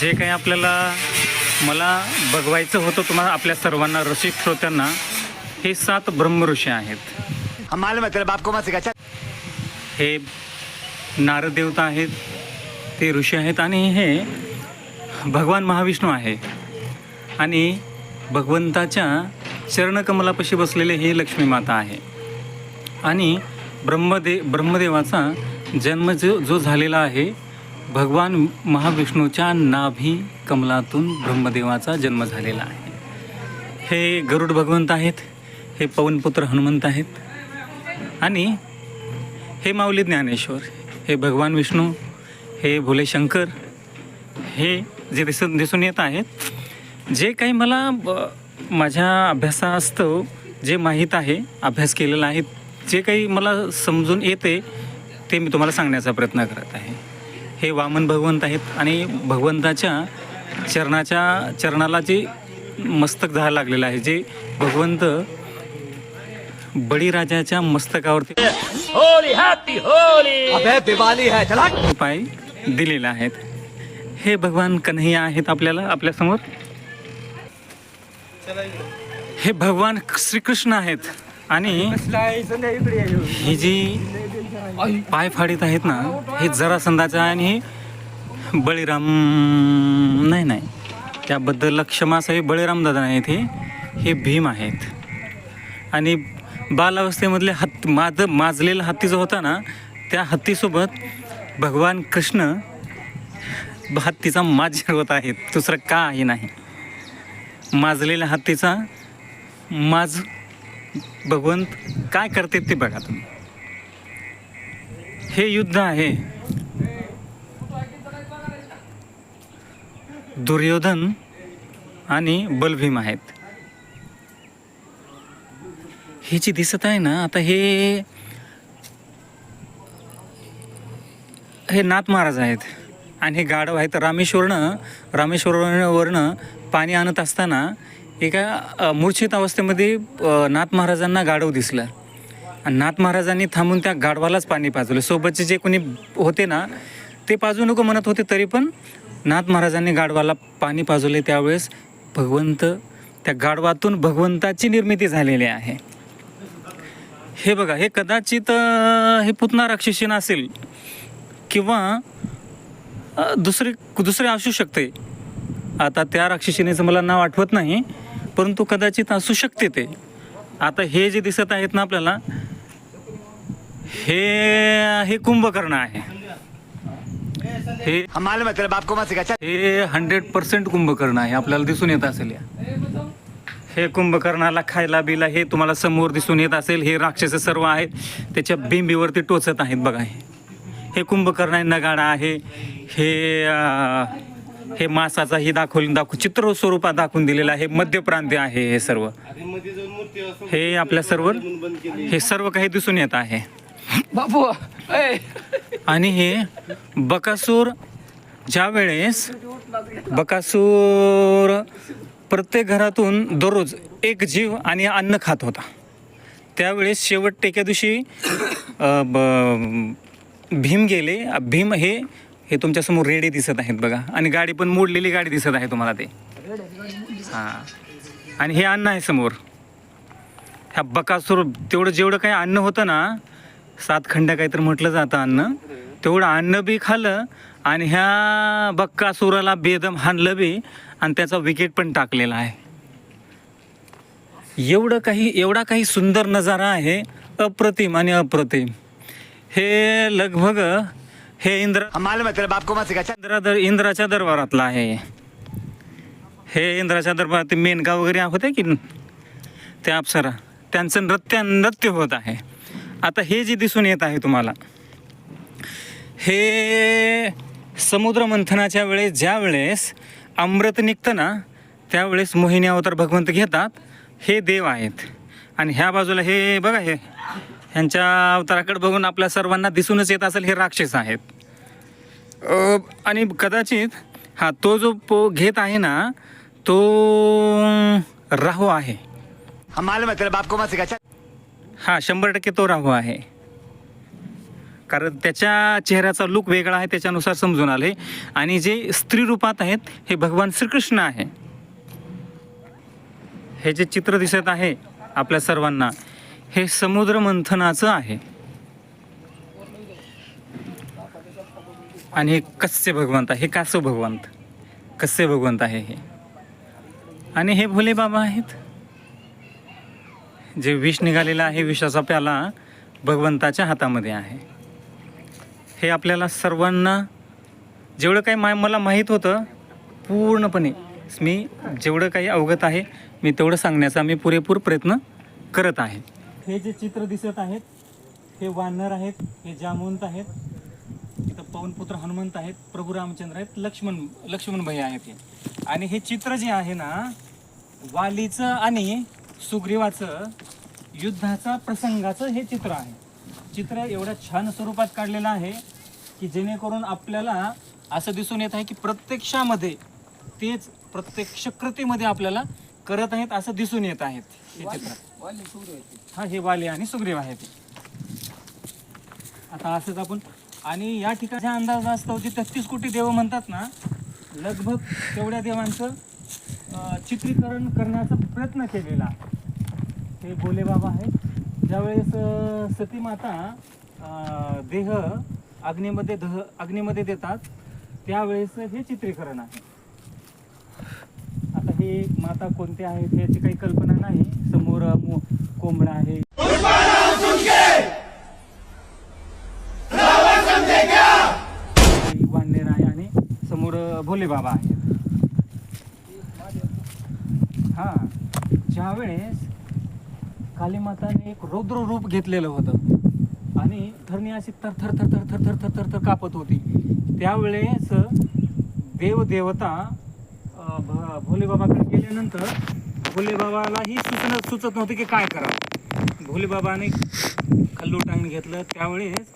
जे काही आपल्याला मला बघवायचं होतं तुम्हाला आपल्या सर्वांना रसिक श्रोत्यांना हे सात ब्रह्मऋषी आहेत. है तेरे बाप को मत सिखा चल। हे नारद देवता आहेत ते ऋषी आहेत आणि हे भगवान महाविष्णू आहे. आणि भगवंताच्या चरणकमलापाशी बसलेले हे लक्ष्मी माता आहे. आणि ब्रह्मदे ब्रह्मदेवाचा जन्म जो जो झालेला आहे भगवान महाविष्णूच्या नाभी कमलातून ब्रह्मदेवाचा जन्म झालेला आहे. हे गरुड भगवंत आहेत हे पवनपुत्र हनुमंत आहेत आणि हे माऊली ज्ञानेश्वर हे भगवान विष्णू हे भोले शंकर हे जे दिसून दिसून येत आहेत जे काही मला ब- माझ्या अभ्यासास्तव जे माहीत आहे अभ्यास केलेला आहे जे काही मला समजून येते ते मी तुम्हाला सांगण्याचा प्रयत्न करत आहे. हे वामन भगवंत आहेत आणि भगवंताच्या चरणाच्या चरणाला जे मस्तक झाला लागलेलं आहे जे भगवंत बळीराजाच्या मस्तकावरती अबे दिवाली है चला. उपाय दिलेले आहेत. हे भगवान कन्हैया आहेत आपल्याला आपल्यासमोर? हे भगवान श्रीकृष्ण आहेत आणि ही जी पाय फाडीत आहेत ना हे जरासंधाचं आणि हे बळीराम नाही नाही. त्याबद्दल क्षमासाहेब बळीराम दादा आहेत हे. हे भीम आहेत. आणि बालावस्थेमधले हत्ती माज माजलेला हत्ती जो होता ना त्या हत्तीसोबत भगवान कृष्ण हत्तीचा माजर होत आहेत. दुसरं काही नाही. माजलेल्या हत्तीचा माज भगवंत काय करते ते बघा तुम्ही. हे युद्ध आहे. दुर्योधन आणि बलभीम आहेत. हे जे दिसत आहे ना आता हे हे नाथ महाराज आहेत. आणि हे गाढव आहेत. रामेश्वरनं रामेश्वरवरनं पाणी आणत असताना एका मूर्छित अवस्थेमध्ये नाथ महाराजांना गाढव दिसलं. नाथ महाराजांनी थांबून त्या गाढवालाच पाणी पाजवलं. सोबतचे जे कोणी होते ना ते पाजू नको म्हणत होते तरी पण नाथ महाराजांनी गाढवाला पाणी पाजवले त्यावेळेस भगवंत त्या गाढवातून भगवंताची निर्मिती झालेली आहे. हे बघा हे कदाचित हे पुतना राक्षसी असेल किंवा दुसरे दुसरे असू शकते. आता त्या राक्षसीनेचं मला नाव आठवत नाही परंतु कदाचित असू शकते ते. आता हे जे दिसत आहेत ना आपल्याला हे हे कुंभकर्ण आहे. हे मालूम है तेरे बाप को मत सिखा चल हे हंड्रेड पर्सेंट कुंभकर्ण आहे आपल्याला दिसून येत असेल या. हे कुंभकर्णाला खायला बिला हे तुम्हाला समोर दिसून येत असेल हे राक्षस सर्व आहेत त्याच्या बिंबीवरती टोचत आहेत बघा हे. हे कुंभकर्ण आहे नगाडा आहे हे हे मासाचा ही दाखवून दाखवू चित्र स्वरूपात दाखवून दिलेलं आहे मध्य प्रांत्य आहे हे सर्व. हे आपल्या सर्व हे सर्व काही दिसून येत आहे. बापू ए. आणि हे बकासूर ज्या वेळेस बकासूर प्रत्येक घरातून दररोज एक जीव आणि अन्न खात होता त्यावेळेस शेवट टेक्या दिवशी ब- भीम गेले. भीम हे हे तुमच्यासमोर रेडे दिसत आहेत बघा. आणि गाडी पण मोडलेली गाडी दिसत आहे तुम्हाला ते. हां. आणि हे अन्न आहे समोर. ह्या बकासूर तेवढं जेवढं काही अन्न होतं ना सात खंड काहीतरी म्हटलं जातं अन्न. तेवढं अन्न बी खाल्लं आणि ह्या बक्कासुराला बेदम हाणलं बी आणि त्याचा विकेट पण टाकलेला आहे. एवढं काही एवढा काही सुंदर नजारा आहे अप्रतिम आणि अप्रतिम. हे लगभग हे इंद्र दर इंद्राच्या दरबारातला आहे. हे इंद्राच्या दरबारात ते मेनका वगैरे होते की त्या अप्सरा. त्यांचं नृत्य नृत्य होत आहे. आता हे जे दिसून येत आहे तुम्हाला हे समुद्र मंथनाच्या वेळेस ज्या वेळेस अमृत निघतं ना त्यावेळेस मोहिनी अवतार भगवंत घेतात हे देव आहेत. आणि ह्या बाजूला हे बघा हे ह्यांच्या अवताराकडे बघून आपल्या सर्वांना दिसूनच येत असेल हे राक्षस आहेत. आणि कदाचित हा तो जो पो घेत आहे ना तो राहू आहे. हम मालूम हां हा शंभर टक्के तो राहू आहे. कारण त्याच्या चेहऱ्याचा लुक वेगळा आहे त्याच्यानुसार समजून आले आणि जे स्त्री रूपात आहेत हे भगवान श्रीकृष्ण आहे. हे जे चित्र दिसत आहे आपल्या सर्वांना हे समुद्र मंथनाचं आहे. आणि हे कस्य भगवंत आहे हे कासव भगवंत. कस्य भगवंत आहे हे. आणि हे भोले बाबा आहेत. जे विष निघालेला आहे विषाचा प्याला भगवंताच्या हातामध्ये आहे. हे आपल्याला सर्वांना जेवढं काही मा मला माहीत होतं पूर्णपणे मी जेवढं काही अवगत आहे मी तेवढं सांगण्याचा मी पुरेपूर प्रयत्न करत आहे. हे जे चित्र दिसत आहेत हे वानर आहेत हे जामवंत आहेत इथं पवनपुत्र हनुमंत आहेत प्रभू रामचंद्र आहेत लक्ष्मण लक्ष्मण भाई आहेत हे. आणि हे चित्र जे आहे ना वालीचं आणि सुग्रीवाचं युद्धाचा प्रसंगाचं हे चित्र आहे. चित्र एवढ्या छान स्वरूपात काढलेलं आहे की जेणेकरून आपल्याला असं दिसून येत आहे की प्रत्यक्षामध्ये तेच प्रत्यक्ष कृतीमध्ये आपल्याला करत आहेत असं दिसून येत आहेत हे चित्र. हा हे वाली आणि सुग्रीव आहेत आता असंच आपण आणि या ठिकाणचा अंदाज असतो जे तेहतीस कोटी देव म्हणतात ना लगभग तेवढ्या देवांचं चित्रीकरण करण्याचा प्रयत्न केलेला हे भोले बाबा आहेत. ज्यावेळेस सती माता देह अग्नीमध्ये दह अग्नीमध्ये देतात त्यावेळेस हे चित्रीकरण आहे. आता हे माता कोणते आहेत याची काही कल्पना नाही. समोर कोंबडा आहे. वांडेर आहे आणि समोर भोले बाबा आहेत हा ज्यावेळेस कालीमाताने एक रौद्र रूप घेतलेलं होतं आणि धरणी अशी थर थर थर थर थर थर थर थर थर कापत होती त्यावेळेस देवदेवता भोलेबाबाकडे भ- गेल्यानंतर भोलेबाबालाही सूचना सुचणं सुचत नव्हते की काय करावं. भोलेबाबाने खल्लू खल्लोटांग घेतलं. त्यावेळेस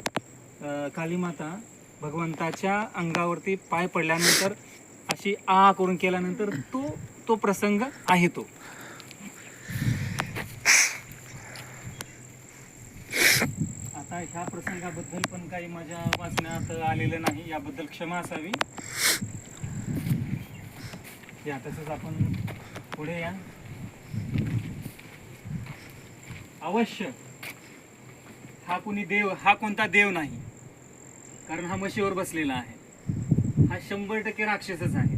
कालीमाता भगवंताच्या अंगावरती पाय पडल्यानंतर अशी आ करून केल्यानंतर तो तो प्रसंग आहे तो. आता ह्या प्रसंगाबद्दल पण काही माझ्या वाचण्यात आलेलं नाही याबद्दल क्षमा असावी. या तसंच आपण पुढे या. अवश्य. हा कोणी देव हा कोणता देव नाही कारण हा मशीवर बसलेला आहे. हा शंभर टक्के राक्षसच आहे.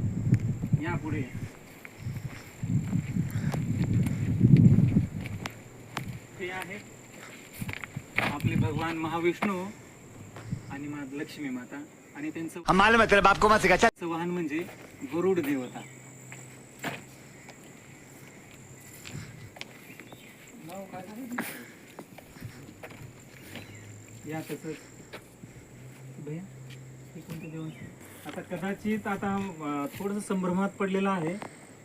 या पुढे या. हे आहेत आपले भगवान महाविष्णू आणि मा लक्ष्मी माता. आणि त्यांचं हम मालूम तेरे बाप को मत सिखा चल त्यांचं वाहन म्हणजे गरुड देवता. या तसंच भैया हे कोणतं देव आहे? आता कदाचित आता थोडंसं संभ्रमात पडलेलं आहे.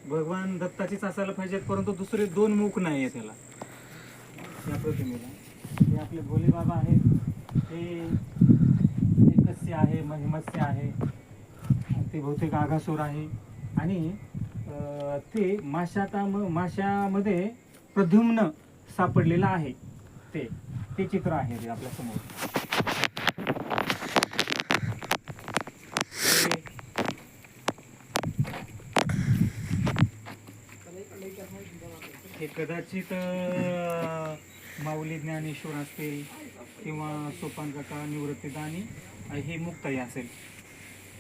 भगवान दत्ताचीच असायला पाहिजेत परंतु दुसरे दोन मुख नाही आहे त्याला. या प्रतिमेला. हे आपले भोले बाबा आहेत. हे एकस्य आहे महिमस्य आहे. ते बहुतेक आघासूर आहे. आणि ते माशाता माशामध्ये प्रद्युम्न सापडलेलं आहे. ते ते चित्र आहे ते आपल्यासमोर हे कदाचित माऊली ज्ञानेश्वर असतील किंवा सोपान काका निवृत्तीदानी हे मुक्ताई असेल.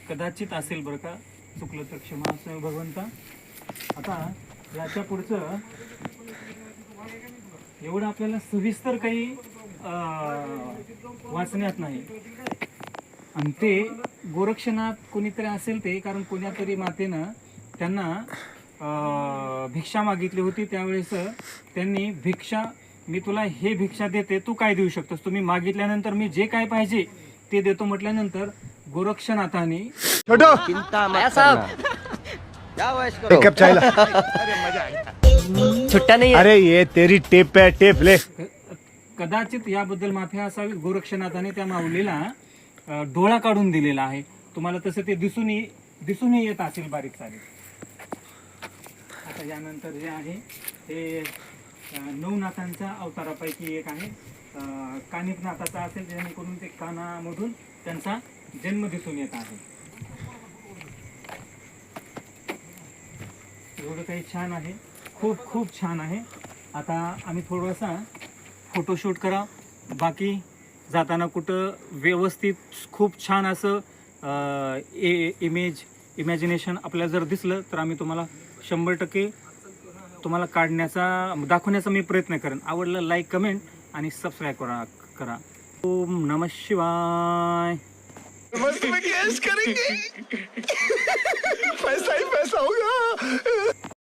कदाचित असेल बरं का चुकलं तर क्षमा असं भगवंता. आता याच्या पुढचं एवढं आपल्याला सविस्तर काही वाचण्यात नाही. आणि ते गोरक्षनाथ कोणीतरी असेल ते कारण कोण्यातरी मातेनं त्यांना भिक्षा मागितली होती त्यावेळेस त्यांनी भिक्षा मी तुला हे भिक्षा देते तू काय देऊ शकतोस? तुम्ही मागितल्यानंतर मी जे काय पाहिजे ते देतो म्हटल्यानंतर गोरक्षनाथाने छोटो! पिकअप चाहिए छुट्टा नहीं है. अरे ये तेरी टेप है टेप ले. कदाचित याबद्दल माफी असावी. गोरक्षनाथाने त्या माऊलीला अ, डोळा काढून दिलेला आहे. तुम्हाला तसं ते दिसूनही दिसूनही येत असेल बारीक सारीक. आता यानंतर जे आहे ते नऊ नाथांच्या अवतारापैकी एक आहे. कानिकनाथाचा असेल जेणेकरून ते कानामधून त्यांचा जन्म दिसून येत आहे. एवढं काही छान आहे. खूप खूप छान आहे. आता आम्ही थोडासा फोटोशूट करा बाकी जाताना कुठं व्यवस्थित खूप छान असं ए इमेज इमॅजिनेशन आपल्याला जर दिसलं तर आम्ही तुम्हाला शंभर टक्के तुम्हाला काढण्याचा दाखवण्याचा मी प्रयत्न करेन. आवडलं लाईक कमेंट आणि सबस्क्राईब करा करा. ओम नम शिवाय. करेंगे. पैसा ही पैसा होगा.